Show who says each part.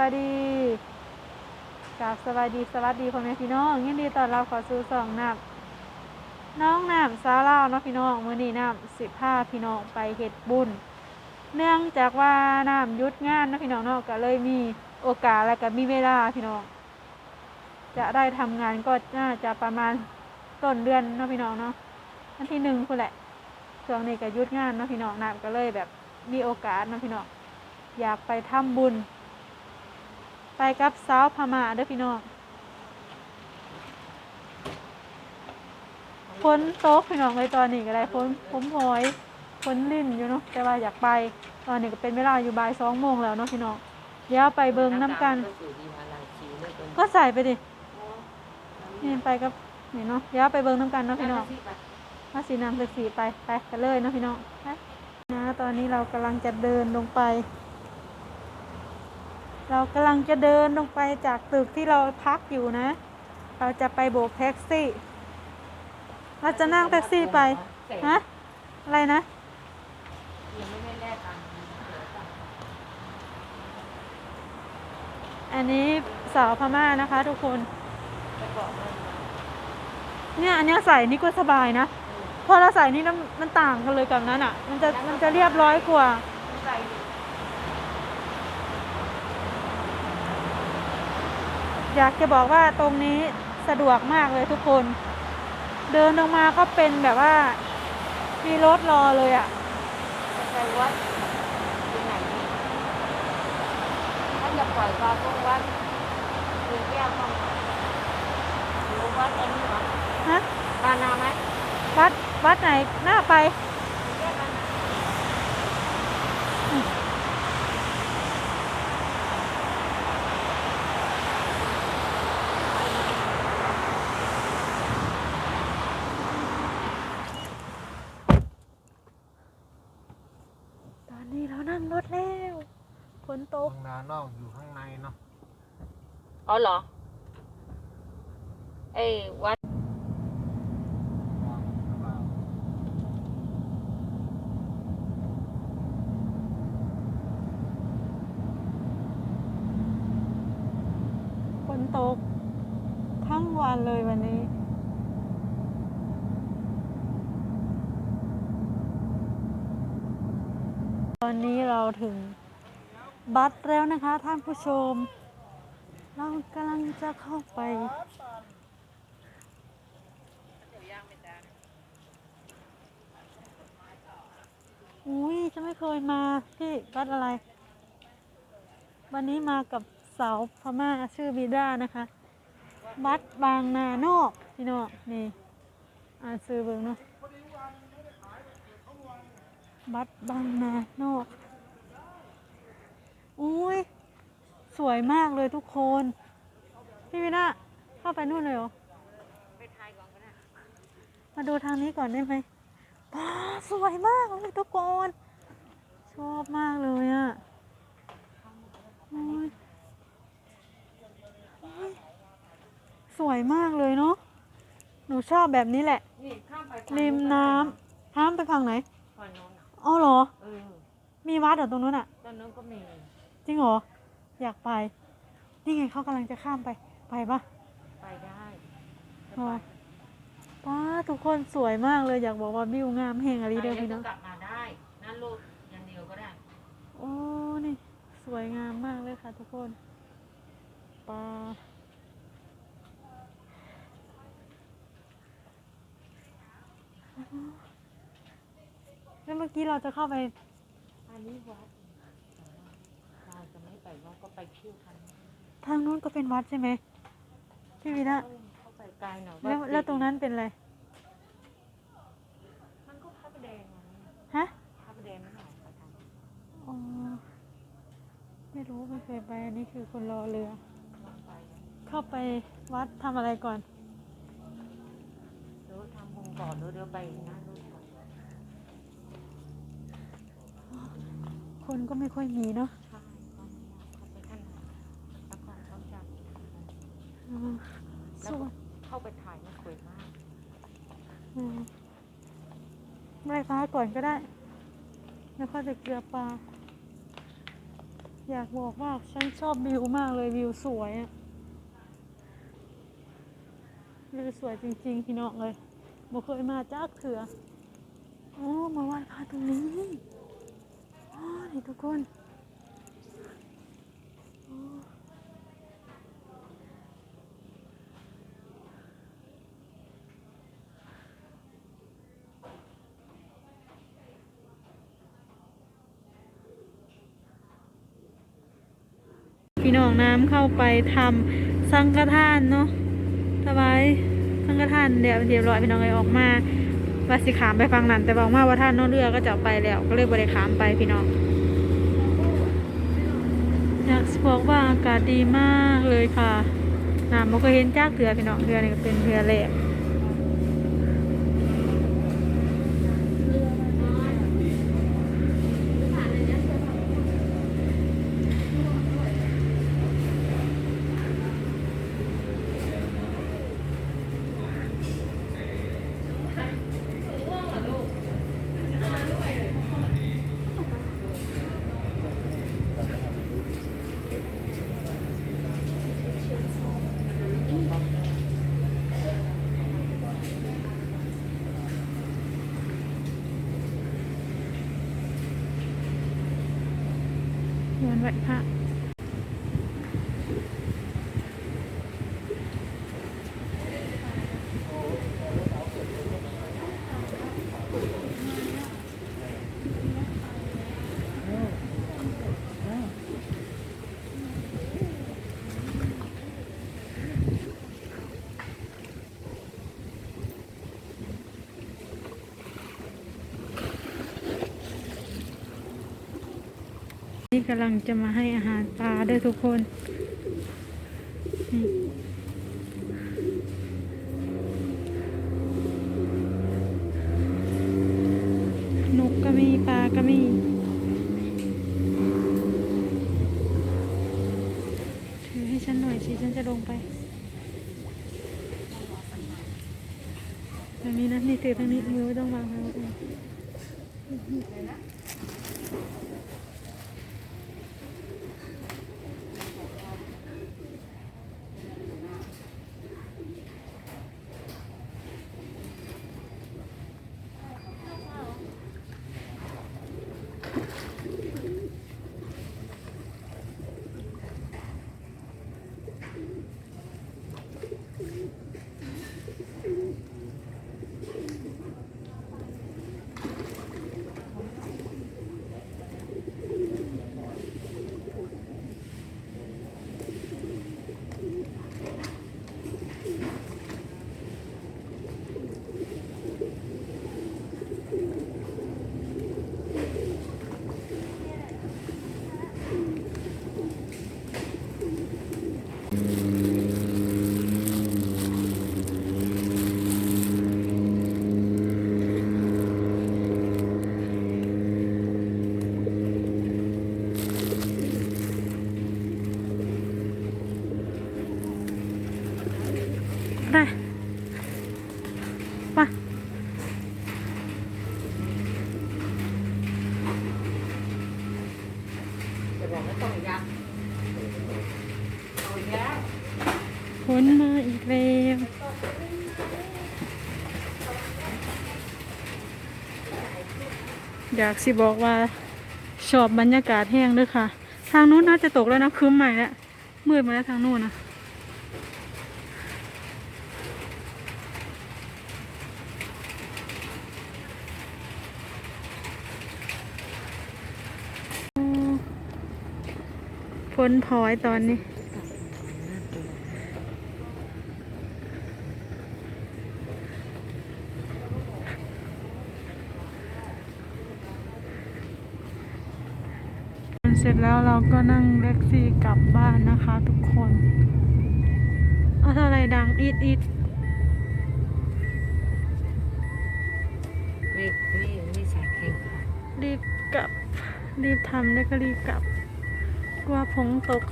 Speaker 1: วัสดีกราบสวัสดีสวัสดีพ่อแม่พี่น้องยินดีต้อนรับเข้าสู่สองน้ำน้องน้ำสาวลาวเนาะพี่น้องมื้อนี้น้ำสิบห้าพี่น้องไปเฮ็ดบุญ เนื่องจากว่าน้ำยุดงานเนาะพี่น้องเนาะก็เลยมีโอกาสและก็มีเวลาพี่น้อง จะได้ทำงานก็น่าจะประมาณต้นเดือนเนาะพี่น้องเนาะวันที่หนึ่งคุณแหละช่วงนี้ก็ยุดงานเนาะพี่น้องน้ำก็เลยแบบมีโอกาสเนาะพี่น้องอยากไปทำบุญ ไปกับสาวพม่าเด้อพี่น้องฝนตกพี่น้องเลยตอนนี้ก็ได้ฝนผมพอยฝนลิ่นอยู่เนาะแต่ว่าอยากไป ตอนนี้ก็เป็นเวลาอยู่บ่ายสองโมงแล้วเนาะพี่น้องเดี๋ยวไปเบิงน้ำกัน ก็ใส่ไปดินี่ไปกับนี่เนาะเดี๋ยวไปเบิงน้ำกันเนาะพี่น้องว่าสีน้ำสีไปไปกันเลยเนาะพี่น้องนะตอนนี้เรากำลังจะเดินลงไป เรากำลังจะเดินลงไปจากตึกที่เราพักอยู่นะ เราจะไปโบกแท็กซี่ เราจะนั่งแท็กซี่ไปฮะอะไรนะ
Speaker 2: ยังไม่ได้แลก
Speaker 1: อันนี้สาวพม่านะคะ ทุกคน เนี่ยอันนี้ใส่นี่ก็สบายนะพอเราใส่นี่แล้วมันต่างกันเลยกับนั้นอะ มันจะมันจะเรียบร้อยกว่า
Speaker 2: ใส่
Speaker 1: อยากจะบอกว่าตรงนี้สะดวกมากเลยทุกคน เดินลงมาก็เป็นแบบว่า มีรถรอเลยอะ
Speaker 2: จะไปวัดที่ไหนดีถ้าจะปล่อยพาก็วัดมีแก้วต้องหรือวัดอันนี้เหรอ
Speaker 1: ฮะ
Speaker 2: บานาไหม
Speaker 1: วัดวัดไหนหน้าไป
Speaker 2: มีแก้วบานา
Speaker 1: ตอนนี้เรานั่ งรถแล้วฝนตก
Speaker 3: ข้างหน้านอกอยู่ข้างในเนาะ
Speaker 2: อ๋อเหรอเอ้ยวัด
Speaker 3: มองหรือเปล่า
Speaker 1: ฝนตก ทั้งวันเลยวันนี้ ตอนนี้เราถึงบัสแล้วนะคะท่านผู้ชม เรากำลังจะเข้าไปอุ้ยจะไม่เคยมาพี่บัสอะไร วันนี้มากับสาวพม่าชื่อบีด้านะคะ บัดบางนานอกพี่น้องนี่อ่านซื้อเบิ่งเนาะ บัดบางนานอก อุ้ย สวยมากเลยทุกคน พี่วินาเข้าไปนู่นเลยเหรอ
Speaker 2: ไปทายก่อนก็ได้
Speaker 1: มาดูทางนี้ก่อนได้ไหมว้าสวยมากเลยทุกคน ชอบมากเลยอะ่ะโอ้ยโอ้ยสวยมากเลยเนาะ หนูชอบแบบนี้แหละ
Speaker 2: นี่ข้ามไป
Speaker 1: ริมน้ำห้ามไปฝั่งไหน
Speaker 2: ฝั่งโน้นน่ะ
Speaker 1: อ๋อเหรอ
Speaker 2: เออ
Speaker 1: มีวัดเหรอตรงนู้นอะ
Speaker 2: ตอนนู้นก็มี
Speaker 1: จริงเหรอ อยากไป นี่ไงเขากำลังจะข้ามไป ไปปะ
Speaker 2: ไปได้จะ
Speaker 1: อ๋อ
Speaker 2: ไป
Speaker 1: ป้าทุกคนสวยมากเลยอยากบอกว่าวิวงามแห่งอะไรเด้อ
Speaker 2: ไป
Speaker 1: พี่
Speaker 2: แล้
Speaker 1: น้
Speaker 2: ว
Speaker 1: อง
Speaker 2: ก็กลับมาได้นั่นลูกอย่างเดียวก็ได้
Speaker 1: โอ้ นี่ สวยงามมากเลยค่ะทุกคนปลา แล้วเมื่อกี้เราจะเข้าไป
Speaker 2: อันนี้วัดเราจะไม่ไปเราก็ไปเที่ยวกัน
Speaker 1: ทางนู้นก็เป็นวัดใช่ไหมพี่วีนะ
Speaker 2: เข้าไปไกลหน่อย
Speaker 1: แล้วแล้วตรงนั้นเป็นอะไร
Speaker 2: มันก็พระประแดงอะ
Speaker 1: ฮะ
Speaker 2: พระประแดงไม่หน่อยไปทาง
Speaker 1: อ๋อไม่รู้ไม่เคยไปอันนี้คือคนรอเรือ
Speaker 2: ลงไป
Speaker 1: เข้าไปวัดทำอะไรก่อน
Speaker 2: หรือทำบุญก่อนหรือเดี๋ยวไปงานนู่นก่อน
Speaker 1: คนก็ไม่ค่อยมีเนาะ
Speaker 2: ใช่เข้าไปข้างในนครเขาจะ
Speaker 1: อืมสวย
Speaker 2: เข้าไปถ่ายมันสวยมาก
Speaker 1: อืมไหว้พระก่อนก็ได้ แล้วค่อยไปเกลือปลา อยากบอกว่าฉันชอบวิวมากเลยวิวสวยอะวิวสวยจริงๆ พี่น้องเลยบ่เคยมาจากเถือโอ้มาไหว้พระตรงนี้อ๋อ นี่ทุกคนพี่น้องน้ำเข้าไปทำสังฆทานเนาะสบายสังฆทานเดี๋ยวเรียบร้อยพี่น้องเลยออกมา ว่าสิขามไปฟังนั้นแต่บอกมาว่าท่านเนอกเรือก็จะไปแล้ว ก็เลยบริขามไปพี่น้องอยากบอกว่าอากาศดีมากเลยค่ะน้ำมันก็เห็นจากเถือพี่น้องเถือนี่ก็เป็นเถือแหลก เงินไหวพระ นี่กำลังจะมาให้อาหารปลาด้วยทุกคนนกก็มีปลาก็มีถือให้ฉันหน่อยสิฉันจะลงไปทางนี้นะนี่ถือทางนี้มือไม่ต้องวางทางนี้ ได้ไป
Speaker 2: จะบอกว่าต้องยักเอาอีกแล้ว
Speaker 1: ฝนมาอีกแล้ว อยากสิบอกว่าชอบบรรยากาศแห้งด้วยค่ะ ทางนู้นน่าจะตกแล้วนะคืมใหม่แล้วมืดมาแล้วทางนู้นนะฝนพอยตอนนี้ ร็จแล้วเราก็นั่งแท็กซี่กลับบ้านนะคะทุกคนเอาอะไรดังอีดอีด
Speaker 2: ไม่ไม่ไม่ใส่เค็มค่ะ
Speaker 1: รีบกลับ รีบทำแล้วก็รีบกลับ กลัวฝนตก